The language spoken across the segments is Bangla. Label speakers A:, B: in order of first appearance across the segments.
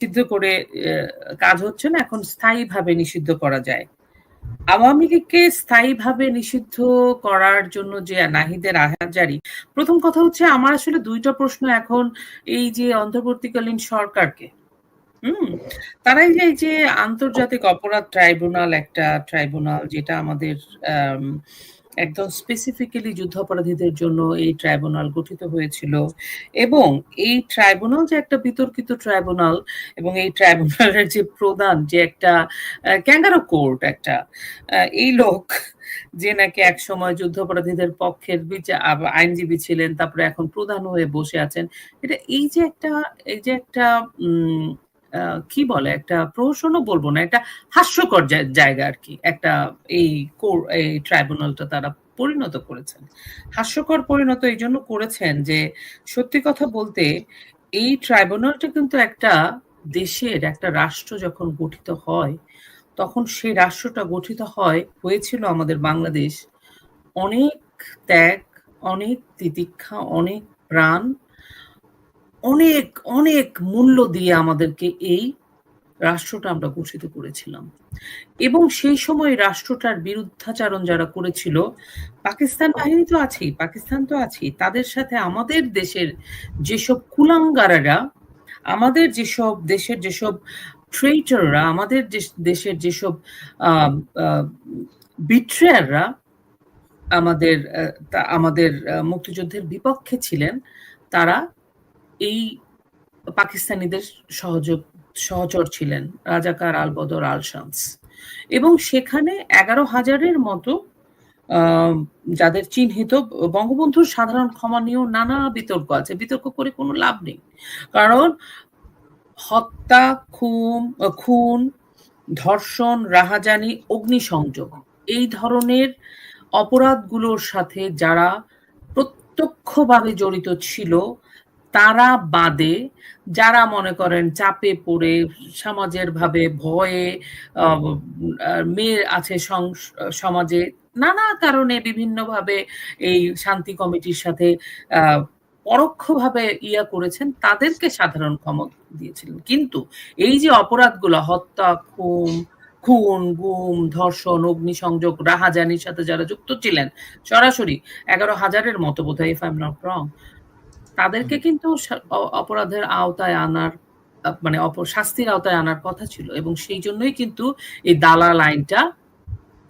A: নিষিদ্ধ করে কাজ হচ্ছে না, এখন স্থায়ীভাবে নিষিদ্ধ করা যায়। আওয়ামী লীগকে স্থায়ীভাবে নিষিদ্ধ করার জন্য যে নাহিদের আহাজারি, প্রথম কথা হচ্ছে আমার আসলে দুইটা প্রশ্ন এখন এই যে অন্তর্বর্তীকালীন সরকারকে, হুম? তারাই যে এই যে আন্তর্জাতিক অপরাধ ট্রাইব্যুনাল, একটা ট্রাইব্যুনাল যেটা আমাদের একদম স্পেসিফিক্যালি যুদ্ধাপরাধীদের জন্য এই ট্রাইব্যুনাল গঠিত হয়েছিল। এবং এই ট্রাইব্যুনাল যে একটা বিতর্কিত ট্রাইব্যুনাল এবং এই ট্রাইব্যুনালের যে প্রধান যে একটা ক্যাঙ্গারো কোর্ট একটা এই লোক যে নাকি এক সময় যুদ্ধাপরাধীদের পক্ষের বিচার আইনজীবী ছিলেন, তারপরে এখন প্রধান হয়ে বসে আছেন, এটা এই যে একটা, এই যে একটা কি বলে, একটা প্রহসনও বলব না, একটা হাস্যকর জায়গা আর কি, একটা এই এই ট্রাইব্যুনালটা তারা পরিণত করেছেন। হাস্যকর পরিণত এই জন্য করেছেন যে, সত্যি কথা বলতে, এই ট্রাইব্যুনালটা কিন্তু একটা দেশের, একটা রাষ্ট্র যখন গঠিত হয়, তখন সেই রাষ্ট্রটা গঠিত হয়, হয়েছিল আমাদের বাংলাদেশ অনেক ত্যাগ, অনেক তিতিক্ষা, অনেক প্রাণ অনেক অনেক মূল্য দিয়ে আমাদেরকে এই রাষ্ট্রটা আমরা ঘোষিত করেছিলাম। এবং সেই সময় রাষ্ট্রটার বিরুদ্ধাচারণ যারা করেছিল, পাকিস্তান বাহিনী তো আছেই, পাকিস্তান তো আছেই, তাদের সাথে আমাদের দেশের যেসব কুলাঙ্গারারা, আমাদের যেসব দেশের যেসব ট্রেটাররা আমাদের দেশের যেসব বিট্রেয়াররা আমাদের আমাদের মুক্তিযুদ্ধের বিপক্ষে ছিলেন, তারা এই পাকিস্তানিদের সহযোগ, সহচর ছিলেন রাজাকার আলবদর আল শামস এবং সেখানে এগারো হাজারের মতো যাদের চিহ্নিত বঙ্গবন্ধুর সাধারণ ক্ষমা নিয়েও নানা বিতর্ক আছে। বিতর্ক করে কোনো লাভ নেই। কারণ হত্যা, খুন খুন, ধর্ষণ, রাহাজানি, অগ্নিসংযোগ এই ধরনের অপরাধগুলোর সাথে যারা প্রত্যক্ষভাবে জড়িত ছিল তারা বাদে যারা মনে করেন চাপে পড়ে, সমাজের ভাবে ভয়ে মেয়ে আছে সমাজে নানা কারণে বিভিন্নভাবে এই শান্তি কমিটির সাথে পরোক্ষভাবে ইয়া করেছেন, তাদেরকে সাধারণ ক্ষমতা দিয়েছিলেন। কিন্তু এই যে অপরাধগুলো, হত্যা, খুন খুন, গুম, ধর্ষণ, অগ্নিসংযোগ, রাহাজানির সাথে যারা যুক্ত ছিলেন, সরাসরি এগারো হাজারের মতো বোধ হয় if I am not wrong তাদেরকে কিন্তু অপরাধের আওতায় আনার মানে শাস্তির আওতায় আনার কথা ছিল এবং সেই জন্যই কিন্তু এই দালা লাইনটা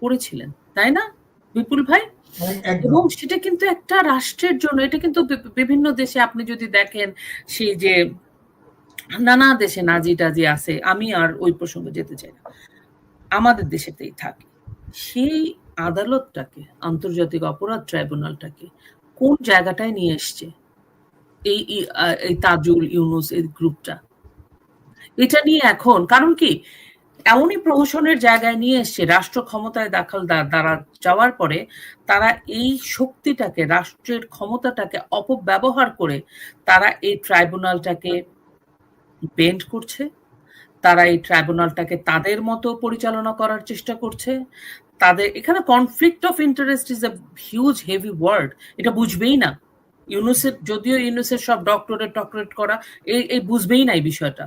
A: করেছিলেন তাই না বিপুল ভাই? এবং সেটা কিন্তু একটা রাষ্ট্রের জন্য এটা কিন্তু বিভিন্ন দেশে আপনি যদি দেখেন সেই যে নানা দেশে নাজি টাজি আছে আমি আর ওই প্রসঙ্গে যেতে চাই না। আমাদের দেশেতেই থাকে। সেই আদালতটাকে আন্তর্জাতিক অপরাধ ট্রাইব্যুনালটাকে কোন জায়গাটায় নিয়ে এসছে? এই তাজুল ইউনুস এই গ্রুপটা। এটা নিয়ে এখন, কারণ কি, এমনই প্রহসনের জায়গায় নিয়ে এসছে, রাষ্ট্র ক্ষমতায় দাখল দ্বারা যাওয়ার পরে তারা এই শক্তিটাকে, রাষ্ট্রের ক্ষমতাটাকে অপব্যবহার করে তারা এই ট্রাইব্যুনালটাকে বেন্ড করছে, তারা এই ট্রাইব্যুনালটাকে তাদের মতো পরিচালনা করার চেষ্টা করছে, তাদের, এখানে conflict of interest is a huge heavy word এটা বুঝবেই না। ইউনুসের, যদিও ইউনুসের সব ডক্টরেট টক্টরেট করা, এই এই বুঝবেই না এই বিষয়টা।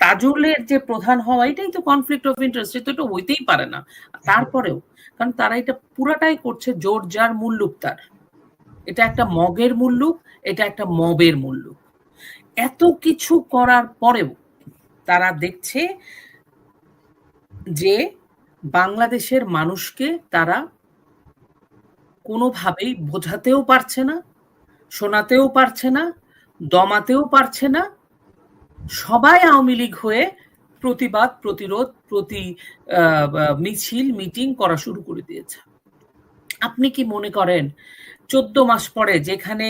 A: তাজুলের যে প্রধান হওয়া, এটাই তো কনফ্লিক্ট অফ ইন্টারেস্ট এটা তো হইতেই পারে না। তারপরেও, কারণ তারা এটা পুরাটাই করছে জোর যার মুল্লুক তার। এটা একটা মগের মুল্লুক, এটা একটা মবের মুল্লুক। এত কিছু করার পরেও তারা দেখছে যে বাংলাদেশের মানুষকে তারা কোনোভাবেই বোঝাতেও পারছে না শোনাতেও পারছে না, দমাতেও পারছে না। সবাই আওয়ামী লীগ হয়ে প্রতিবাদ, প্রতিরোধ, প্রতি মিছিল, মিটিং করা শুরু করে দিয়েছে। আপনি কি মনে করেন, চোদ্দ মাস পরে যেখানে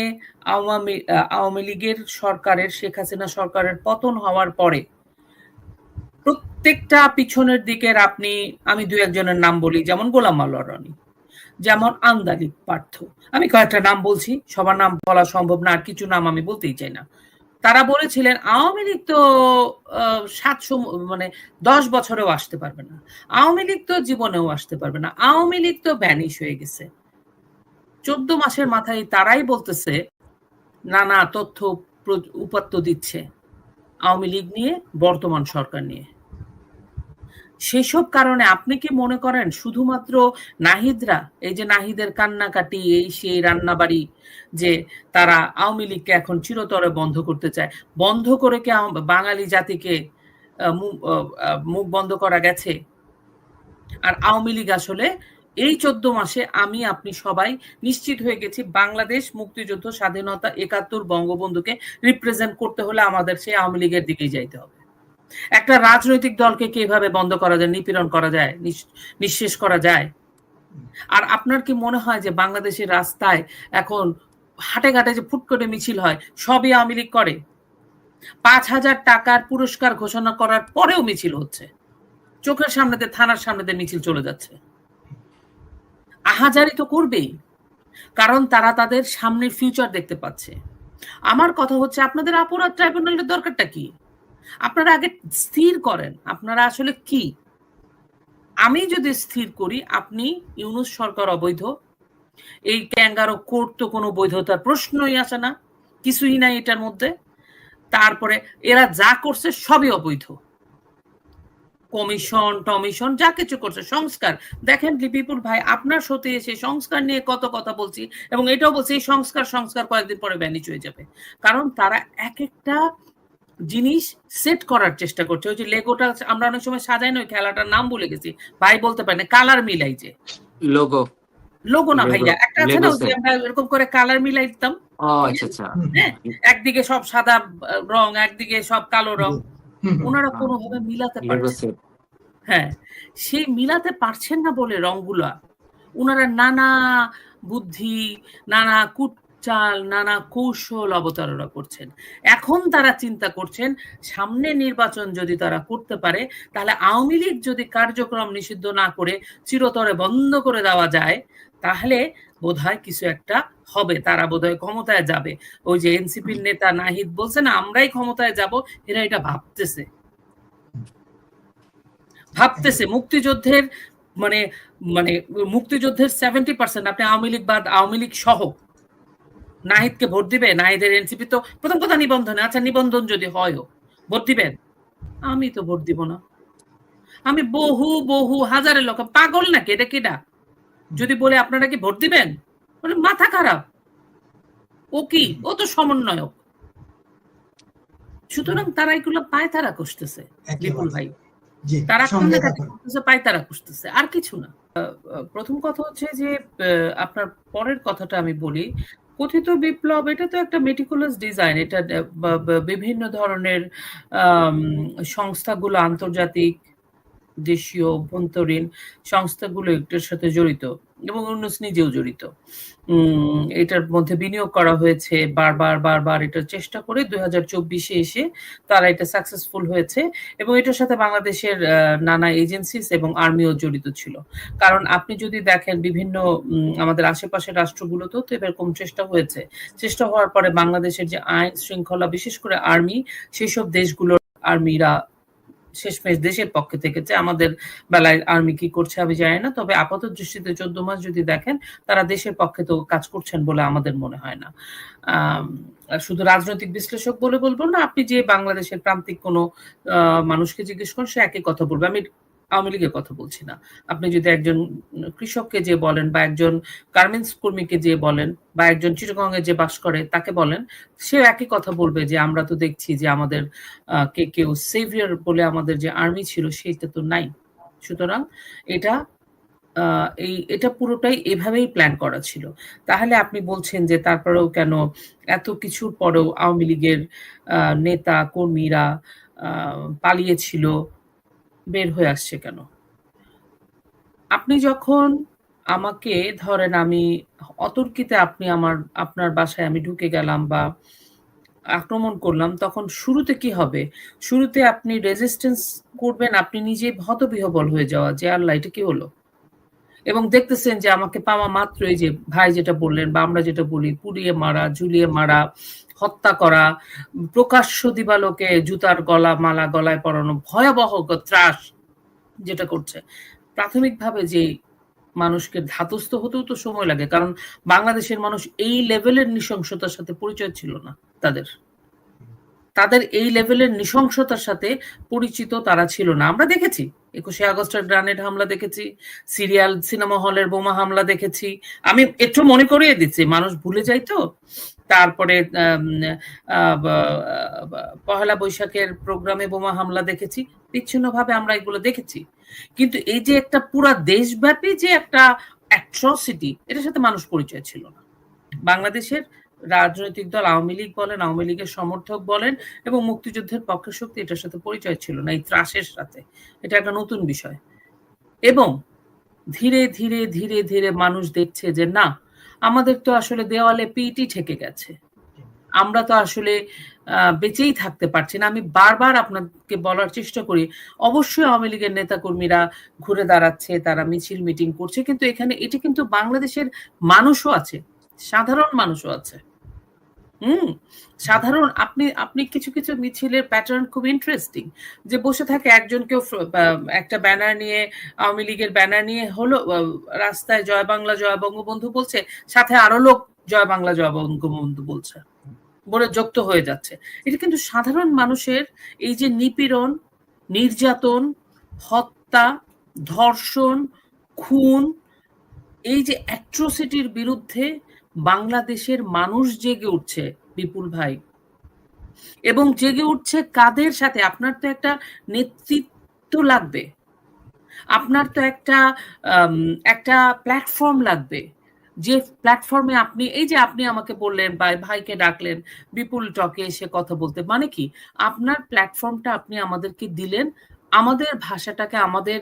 A: আওয়ামী আওয়ামী লীগের সরকারের, শেখ হাসিনা সরকারের পতন হওয়ার পরে প্রত্যেকটা পিছনের দিকের আপনি, আমি দু একজনের নাম বলি, যেমন গোলাম মাল্লা রনি। যেমন আন্দালিক পার্থ। আমি কয়েকটা নাম বলছি, সবার নাম বলা সম্ভব না, আর কিছু নাম আমি বলতেই চাই না। তারা বলেছিলেন, আওয়ামী লীগ তো সাতশো মানে দশ বছরেও আসতে পারবে না। আওয়ামী লীগ তো জীবনেও আসতে পারবে না। আওয়ামী লীগ তো ব্যানিশ হয়ে গেছে। চোদ্দ মাসের মাথায় তারাই বলতেছে নানা তথ্য উপাত্ত দিচ্ছে আওয়ামী লীগ নিয়ে, বর্তমান সরকার নিয়ে। সেসব কারণে আপনি কি মনে করেন শুধুমাত্র নাহিদরা, এই যে নাহিদের কান্নাকাটি, এই সেই রান্নাবাড়ি যে তারা আওয়ামী লীগকে এখন চিরতরে বন্ধ করতে চায়, বন্ধ করে কি বাঙালি জাতিকে মুখ বন্ধ করা গেছে? আর আওয়ামী লীগ আসলে এই চোদ্দ মাসে আমি, আপনি সবাই নিশ্চিত হয়ে গেছি বাংলাদেশ মুক্তিযুদ্ধ স্বাধীনতা একাত্তর বঙ্গবন্ধুকে রিপ্রেজেন্ট করতে হলে আমাদের সেই আওয়ামী লীগের দিকেই যাইতে হবে। একটা রাজনৈতিক দলকে কীভাবে বন্ধ করা যায়, নিপীড়ন করা যায় নিঃশেষ করা যায়? আর আপনার কি মনে হয় যে বাংলাদেশের রাস্তায় এখন হাটে ঘাটে যে ফুট করে মিছিল হয়, সবই আওয়ামী লীগ করে? পাঁচ হাজার টাকার পুরস্কার ঘোষণা করার পরেও মিছিল হচ্ছে। চোখের সামনেতে, থানার সামনেতে মিছিল চলে যাচ্ছে। আহাজারি তো করবেই, কারণ তারা তাদের সামনের ফিউচার দেখতে পাচ্ছে। আমার কথা হচ্ছে, আপনাদের অপরাধ ট্রাইব্যুনালের দরকারটা কি? আপনারা আগে স্থির করেন, আপনারা আসলে কি? আমি যদি স্থির করি, আপনি ইউনুস সরকার অবৈধ, এই ক্যাঙ্গারো কোর্ট তো কোনো বৈধতার প্রশ্নই আসে না, কিছুই নাই এটার মধ্যে, তারপরে এরা যা করছে সবই অবৈধ। কমিশন, টমিশন, যা কিছু করছে, সংস্কার। দেখেন বিপুল ভাই, আপনার সাথে এসে সংস্কার নিয়ে কত কথা বলছি, এবং এটাও বলছি, এই সংস্কার সংস্কার কয়েকদিন পরে ব্যানিচ হয়ে যাবে। কারণ তারা এক একটা জিনিস সেট করার চেষ্টা করছে। ওই যে লেগোটা আমরা অনেক সময় সাজাই নয় খেলাটার নাম বলে গেছি। ভাই বলতে পারে কালার মিলাই যে।
B: লোগো
A: লোগো না ভাইয়া একটা আছে না যে আমরা এরকম করে কালার মিলাই দিতাম
B: আচ্ছা আচ্ছা।
A: হ্যাঁ একদিকে সব সাদা রং একদিকে সব কালো রং। ওনারা কোনোভাবে মিলাতে পারছে হ্যাঁ সেই মিলাতে পারছেন না বলে রংগুলা। ওনারা নানা বুদ্ধি নানা কুট চাল, নানা কৌশল অবতারণা করছেন। এখন তারা চিন্তা করছেন, সামনে নির্বাচন যদি তারা করতে পারে, তাহলে আওয়ামী লীগ যদি কার্যক্রম নিষিদ্ধ না করে চিরতরে বন্ধ করে দেওয়া যায়, তাহলে বোধহয় কিছু একটা হবে। তারা বোধহয় ক্ষমতায় যাবে। ওই যে এনসিপির নেতা নাহিদ বলছে না, আমরাই ক্ষমতায় যাব, এরা এটা ভাবতেছে। ভাবতেছে। মুক্তিযুদ্ধের মানে মানে মুক্তিযুদ্ধের সেভেন্টি পার্সেন্ট আপনি আওয়ামী লীগ বাদ, আওয়ামী লীগ সহ নাহিদকে ভোট দিবে? নাহিদের এনসিপি তো প্রথম কথা নিবন্ধনে। আচ্ছা নিবন্ধন যদি হয় ভোট দিবেন? আমি তো ভোট দিব না। আমি বহু বহু হাজারের লোক। পাগল নাকি? এটা কিনা যদি বলে আপনারা কি ভোট দিবেন? বলে মাথা খারাপ। ও কি? ও তো সমন্বয়ক। সুতরাং তারা এগুলো পায় তারা কষতেছে বিপুল ভাই। তারা করতেছে পায় তারা কষতেছে আর কিছু না। প্রথম কথা হচ্ছে যে আপনার পরের কথাটা আমি বলি কথিত বিপ্লব এটা তো একটা মেটিকুলাস ডিজাইন এটা বিভিন্ন ধরনের সংস্থাগুলো আন্তর্জাতিক দেশীয় অভ্যন্তরীণ সংস্থাগুলো এটার সাথে জড়িত এবং ইউনুস নিজেও জড়িত। এটার মধ্যে বিনিয়োগ করা হয়েছে বারবার বারবার এটার চেষ্টা করে দুই হাজার চব্বিশে এসে তারা এটা সাকসেসফুল হয়েছে এবং এটার সাথে বাংলাদেশের নানা এজেন্সিস এবং আর্মিও জড়িত ছিল। কারণ আপনি যদি দেখেন বিভিন্ন আমাদের আশেপাশের রাষ্ট্রগুলোতেও তো এরকম চেষ্টা হয়েছে। চেষ্টা হওয়ার পরে বাংলাদেশের যে আইন শৃঙ্খলা, বিশেষ করে আর্মি সেসব দেশগুলোর আর্মিরা শেষমেশ দেশের পক্ষে থেকেছে। আমাদের বেলায় আর্মি কি করছে আমি জানি না, তবে আপাতত দৃষ্টিতে চোদ্দ মাস যদি দেখেন, তারা দেশের পক্ষে তো কাজ করছেন বলে আমাদের মনে হয় না। শুধু রাজনৈতিক বিশ্লেষক বলে বলব না, আপনি যে বাংলাদেশের প্রান্তিক কোনো মানুষকে জিজ্ঞেস করেন, সে একই কথা বলবে। আমি আওয়ামী লীগের কথা বলছি না। আপনি যদি একজন কৃষককে যে বলেন বা একজন গার্মেন্টস কর্মীকে যে বলেন বা একজন চিটগঙ্গে যে বাস করে তাকে বলেন, সে একই কথা বলবে যে আমরা তো দেখছি যে আমাদের কে কেউ সেভিয়ার বলে আমাদের যে আর্মি ছিল সেইটা তো নাই। সুতরাং এটা এই, এটা পুরোটাই এভাবেই প্ল্যান করা ছিল। তাহলে আপনি বলছেন যে তারপরেও কেন এত কিছুর পরেও আওয়ামী লীগের নেতা কর্মীরা পালিয়েছিল বের হয়ে আসছে কেন? আপনি যখন আমাকে ধরেন আমি অতর্কিতে আপনি আমার, আপনার বাসায় আমি ঢুকে গেলাম বা আক্রমণ করলাম, তখন শুরুতে কি হবে? শুরুতে আপনি রেজিস্ট্যান্স করবেন, আপনি নিজে হতবিহবল হয়ে যাওয়া যে আল্লাহ, এটা কি হলো? এবং দেখতেছেন যে আমাকে পাওয়া মাত্রই যে ভাই যেটা বললেন বা আমরা যেটা বলি, পুড়িয়ে মারা, ঝুলিয়ে মারা হত্যা করা, প্রকাশ্য দিবালোকে জুতার গলা, মালা গলায় পরানো ভয়াবহ ত্রাস যেটা করছে। প্রাথমিকভাবে যে মানুষকে ধাতস্থ হতেও তো সময় লাগে, কারণ বাংলাদেশের মানুষ এই লেভেলের নৃশংসতার সাথে পরিচয় ছিল না তাদের। তাদের এই লেভেলের নৃশংসতার সাথে পরিচিত তারা ছিল না। আমরা দেখেছি, একুশে আগস্টের গ্রানেড হামলা দেখেছি, সিরিয়াল, সিনেমা হলের বোমা হামলা দেখেছি। আমি একটু মনে করিয়ে দিচ্ছি, মানুষ ভুলে যাই তো। তারপরে পহেলা বৈশাখের প্রোগ্রামে বোমা হামলা দেখেছি, বিচ্ছিন্নভাবে আমরা এগুলো দেখেছি। কিন্তু এই যে একটা পুরা দেশব্যাপী যে একটা অ্যাট্রসিটি এটার সাথে মানুষ পরিচয় ছিল না। বাংলাদেশের রাজনৈতিক দল আওয়ামী লীগ বলেন, আওয়ামী লীগের সমর্থক বলেন এবং মুক্তিযুদ্ধের পক্ষে শক্তি, এটার সাথে পরিচয় ছিল না এই ত্রাসের সাথে। এটা একটা নতুন বিষয়। এবং ধীরে ধীরে ধীরে ধীরে মানুষ দেখছে যে না আমাদের তো আসলে দেওয়ালে পিটি ঠেকে গেছে। আমরা তো আসলে বেঁচেই থাকতে পারছি না। আমি বারবার আপনাকে বলার চেষ্টা করি, অবশ্যই আওয়ামী লীগের নেতাকর্মীরা ঘুরে দাঁড়াচ্ছে, তারা মিছিল মিটিং করছে, কিন্তু এখানে এটি কিন্তু বাংলাদেশের মানুষও আছে, সাধারণ মানুষও আছে। হুম, সাধারণ আপনি আপনি কিছু কিছু মিছিলের প্যাটার্ন খুব ইন্টারেস্টিং যে বসে থাকে একজন কেউ একটা ব্যানার নিয়ে, আওয়ামী লীগের ব্যানার নিয়ে হলো রাস্তায় জয় বাংলা, জয় বঙ্গবন্ধু বলছে, সাথে আরও লোক জয় বাংলা, জয় বঙ্গবন্ধু বলছে বলে যুক্ত হয়ে যাচ্ছে। এটা কিন্তু সাধারণ মানুষের এই যে নিপীড়ন, নির্যাতন, হত্যা, ধর্ষণ, খুন, এই যে অ্যাট্রোসিটির বিরুদ্ধে বাংলাদেশের মানুষ জেগে উঠছে, বিপুল ভাই। এবং জেগে উঠছে কাদের সাথে? আপনার তো একটা নেতৃত্ব লাগবে। আপনার তো একটা একটা প্ল্যাটফর্ম লাগবে। যে প্ল্যাটফর্মে আপনি, এই যে আপনি আমাকে বললেন বা ভাইকে ডাকলেন, বিপুল টকে এসে কথা বলতে মানে কি? আপনার প্ল্যাটফর্মটা আপনি আমাদেরকে দিলেন। আমাদের ভাষাটাকে, আমাদের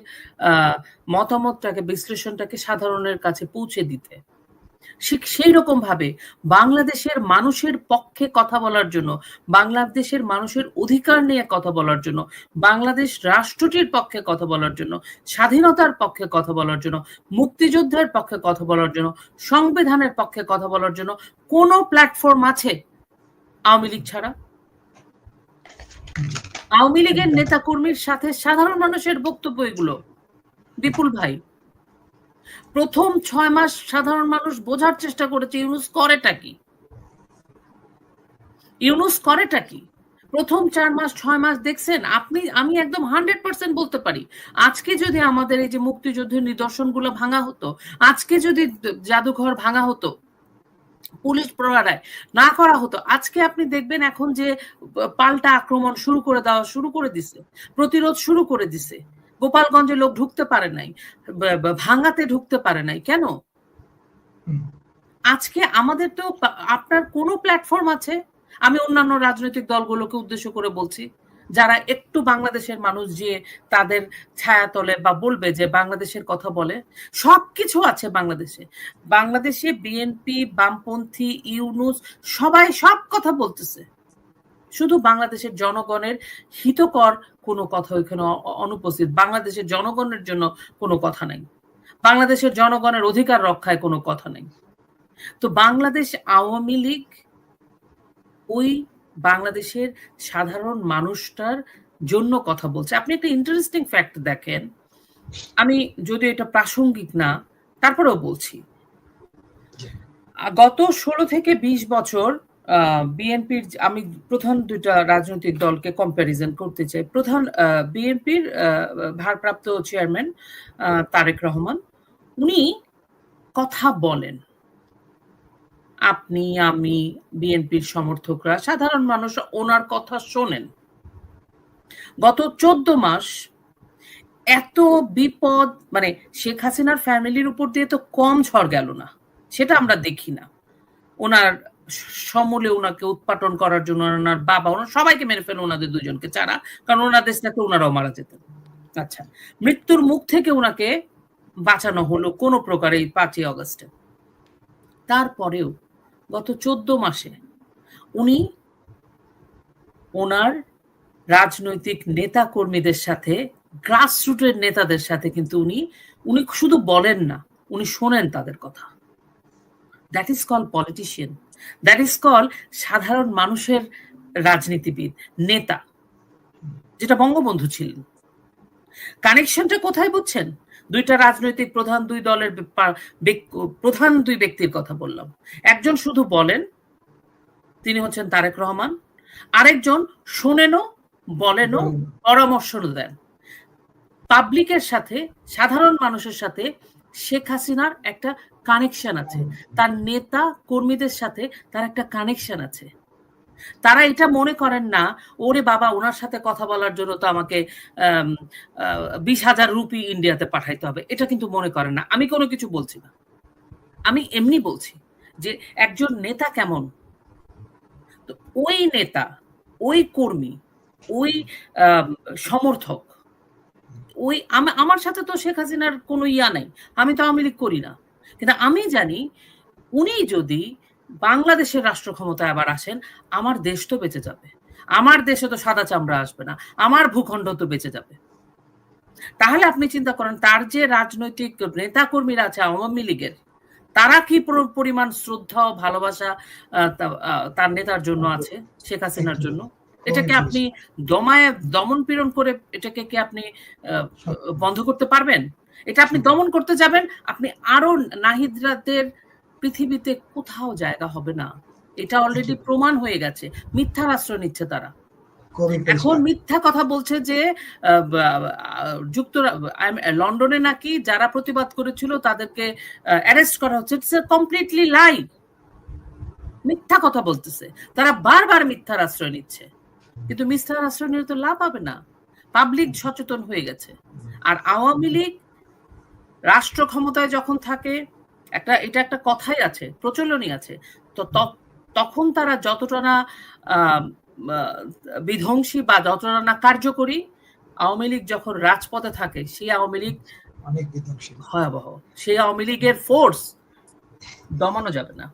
A: মতামতটাকে, বিশ্লেষণটাকে সাধারণের কাছে পৌঁছে দিতে। সেই রকম ভাবে বাংলাদেশের মানুষের পক্ষে কথা বলার জন্য, বাংলাদেশের মানুষের অধিকার নিয়ে কথা বলার জন্য, বাংলাদেশ রাষ্ট্রটির পক্ষে কথা বলার জন্য, স্বাধীনতার পক্ষে কথা বলার জন্য, মুক্তিযুদ্ধের পক্ষে কথা বলার জন্য, সংবিধানের পক্ষে কথা বলার জন্য কোন প্ল্যাটফর্ম আছে আওয়ামী লীগ ছাড়া? আওয়ামী লীগের নেতা কর্মীর সাথে সাধারণ মানুষের বক্তব্য এগুলো। বিপুল ভাই। প্রথম ছয় মাস সাধারণ মানুষ বোঝার চেষ্টা করেছে, ইউনুস করেটা কি? ইউনুস করেটা কি? প্রথম চার মাস, ছয় মাস দেখছেন, আপনি, আমি একদম হান্ড্রেড পার্সেন্ট বলতে পারি, আজকে যদি আমাদের এই যে মুক্তিযুদ্ধের নিদর্শনগুলো ভাঙা হতো, আজকে যদি জাদুঘর ভাঙা হতো, পুলিশ প্রহারায় না করা হতো, আজকে আপনি দেখবেন এখন যে পাল্টা আক্রমণ শুরু করে দেওয়া, শুরু করে দিছে, প্রতিরোধ শুরু করে দিছে গোপালগঞ্জে লোক ঢুকতে পারে নাই ভাঙ্গাতে ঢুকতে পারে নাই কেন? আজকে আমাদের তো আপনার কোনো প্ল্যাটফর্ম আছে? আমি অন্যান্য রাজনৈতিক দলগুলোকে উদ্দেশ্য করে বলছি যারা একটু বাংলাদেশের মানুষ যে তাদের ছায়াতলে বা বলবে যে বাংলাদেশের কথা বলে সব কিছু আছে বাংলাদেশে। বাংলাদেশে বিএনপি বামপন্থী ইউনুস সবাই সব কথা বলতেছে। শুধু বাংলাদেশের জনগণের হিতকর কোনো কথা ওইখানে অনুপস্থিত বাংলাদেশের জনগণের জন্য কোনো কথা নাই। বাংলাদেশের জনগণের অধিকার রক্ষায় কোনো কথা নেই। তো বাংলাদেশ আওয়ামী লীগ ওই বাংলাদেশের সাধারণ মানুষটার জন্য কথা বলছে। আপনি একটা ইন্টারেস্টিং ফ্যাক্ট দেখেন। আমি যদি এটা প্রাসঙ্গিক না তারপরেও বলছি। গত ষোলো থেকে বিশ বছর বিএনপির আমি প্রধান দুইটা রাজনৈতিক দলকে কম্প্যারিজন করতে চাই। প্রধান বিএনপির ভারপ্রাপ্ত চেয়ারম্যান তারেক রহমান, উনি কথা বলেন। আপনি, আমি, বিএনপির সমর্থকরা, সাধারণ মানুষ ওনার কথা শোনেন। গত চোদ্দ মাস এত বিপদ মানে শেখ হাসিনার ফ্যামিলির উপর দিয়ে তো কম ঝড় গেল না। সেটা আমরা দেখি না। ওনার সমূলে ওনাকে উৎপাটন করার জন্য ওনার বাবা, ওনার সবাইকে মেরে ফেলে ওনাদের দুজনকে ছাড়া, কারণ ওনাদের সাথে ওনারাও মারা যেতেন। আচ্ছা মৃত্যুর মুখ থেকে ওনাকে বাঁচানো হলো কোনো প্রকারে এই পাঁচই অগস্টে। তারপরেও গত চোদ্দ মাসে উনি ওনার রাজনৈতিক নেতা কর্মীদের সাথে গ্রাসরুটের নেতাদের সাথে কিন্তু উনি উনি শুধু বলেন না, উনি শোনেন তাদের কথা। That is call politician that is call সাধারণ মানুষের রাজনীতিবিদ নেতা যেটা বঙ্গবন্ধু ছিলেন। কানেকশনটা কোথায় বুঝছেন? দুইটা রাজনৈতিক প্রধান দুই দলের প্রধান দুই ব্যক্তির কথা বললাম। একজন শুধু বলেন তিনি হচ্ছেন তারেক রহমান। আরেকজন শোনেনও বলেনও পরামর্শ দেন। পাবলিকের সাথে সাধারণ মানুষের সাথে শেখ হাসিনার একটা কানেকশন আছে। তার নেতা কর্মীদের সাথে তার একটা কানেকশন আছে। তারা এটা মনে করেন না, ওরে বাবা, ওনার সাথে কথা বলার জন্য তো আমাকে বিশ হাজার রুপি ইন্ডিয়াতে পাঠাইতে হবে। এটা কিন্তু মনে করেন না। আমি কোনো কিছু বলছি না। আমি এমনি বলছি যে, একজন নেতা কেমন? তো ওই নেতা, ওই কর্মী, ওই সমর্থক, ওই আমার সাথে তো শেখ হাসিনার কোনো ইয়া নাই। আমি তো আওয়ামী লীগ করি না। কিন্তু আমি জানি উনি যদি বাংলাদেশের রাষ্ট্র ক্ষমতায় আবার আসেন আমার দেশ তো বেঁচে যাবে। আমার দেশে তো সাদা চামড়া আসবে না আমার ভূখণ্ড তো বেঁচে যাবে। তাহলে আপনি চিন্তা করেন তার যে রাজনৈতিক নেতা কর্মীরা আছে আওয়ামী লীগের তারা কি পরিমাণ শ্রদ্ধা ও ভালোবাসা তার নেতার জন্য আছে শেখ হাসিনার জন্য? এটাকে আপনি দমায় দমন পীড়ন করে এটাকে কি আপনি বন্ধ করতে পারবেন? এটা আপনি দমন করতে যাবেন আপনি আরও নাহিদরাদের পৃথিবীতে কোথাও জায়গা হবে না। এটা অলরেডি প্রমাণ হয়ে গেছে। মিথ্যার আশ্রয় নিচ্ছে তারা। এখন মিথ্যা কথা বলছে যে যুক্তরা লন্ডনে নাকি যারা প্রতিবাদ করেছিল তাদেরকে অ্যারেস্ট করা হচ্ছে। ইটস কমপ্লিটলি লাই মিথ্যা কথা বলতেছে। তারা বারবার মিথ্যার আশ্রয় নিচ্ছে। কিন্তু মিথ্যার আশ্রয় নিয়ে তো লাভ হবে না। পাবলিক সচেতন হয়ে গেছে। আর আওয়ামী লীগ রাষ্ট্র ক্ষমতায় যখন থাকে একটা এটা একটা কথাই আছে প্রচলনই আছে। তো তখন তারা যতটা না বিধ্বংসী বা যতটা না কার্যকরী আওয়ামী লীগ যখন রাজপথে থাকে সেই আওয়ামী লীগ
B: অনেক বিধ্বংসী।
A: ভয়াবহ। সেই আওয়ামী লীগের ফোর্স দমানো যাবে না।